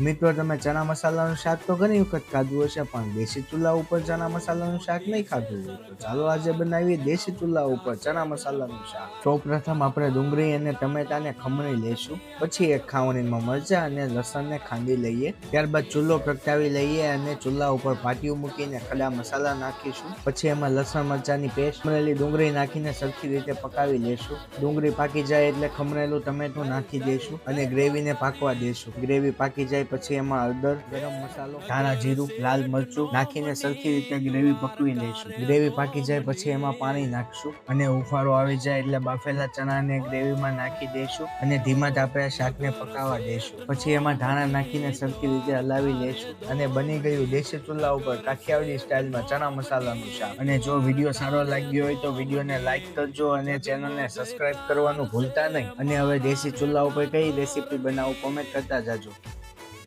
મિત્રો, તમે ચણા મસાલાનું શાક તો ઘણી વખત ખાધું હશે, પણ દેશી ચૂલા ઉપર ચણા મસાલાનું શાક નહીં ખાધું તો ચાલો આજે બનાવીએ દેશી ચૂલા ઉપર ચણા મસાલાનું શાક. સૌ પ્રથમ આપણે ડુંગળી અને ટમેટાને ખમણી લઈશું. પછી એક ખાવણીમાં મરચાં અને લસણને ખાંડી લઈએ. ત્યારબાદ ચૂલો પ્રગટાવી લઈએ અને ચૂલા ઉપર પાટિયું મૂકીને ખડા મસાલા નાખીશું. પછી એમાં લસણ મરચાંની પેસ્ટ ખમણેલી ડુંગળી નાખીને સરખી રીતે પકાવી લેશું. ડુંગળી પાકી જાય એટલે ખમણેલું ટમેટું નાખી દઈશું અને ગ્રેવીને પાકવા દઈશું ગ્રેવી પાકી જાય પછી એમાં હળદર, ગરમ મસાલો, ધાણા, જીરું, લાલ મરચું નાખીને સરખી રીતે ગ્રેવી પકવી લઈશું. ગ્રેવી પાકી જાય પછી એમાં પાણી નાખશું અને ઉફારો આવી જાય એટલે બાફેલા ચણાને ગ્રેવીમાં નાખી દઈશું અને ધીમા તાપે શાકને પકાવવા દઈશું. પછી એમાં ધાણા નાખીને સરખી રીતે હલાવી લઈશું અને બની ગયું દેશી ચૂલા ઉપર કાઠિયાવાડી સ્ટાઇલમાં ચણા મસાલાનું શાક. અને જો વીડિયો સારો લાગ્યો હોય તો વિડીયોને લાઈક કરજો અને ચેનલને સબસ્ક્રાઇબ કરવાનું ભૂલતા નહીં. અને હવે દેશી ચૂલા ઉપર કઈ રેસીપી બનાવું કોમેન્ટ કરતા જાજો.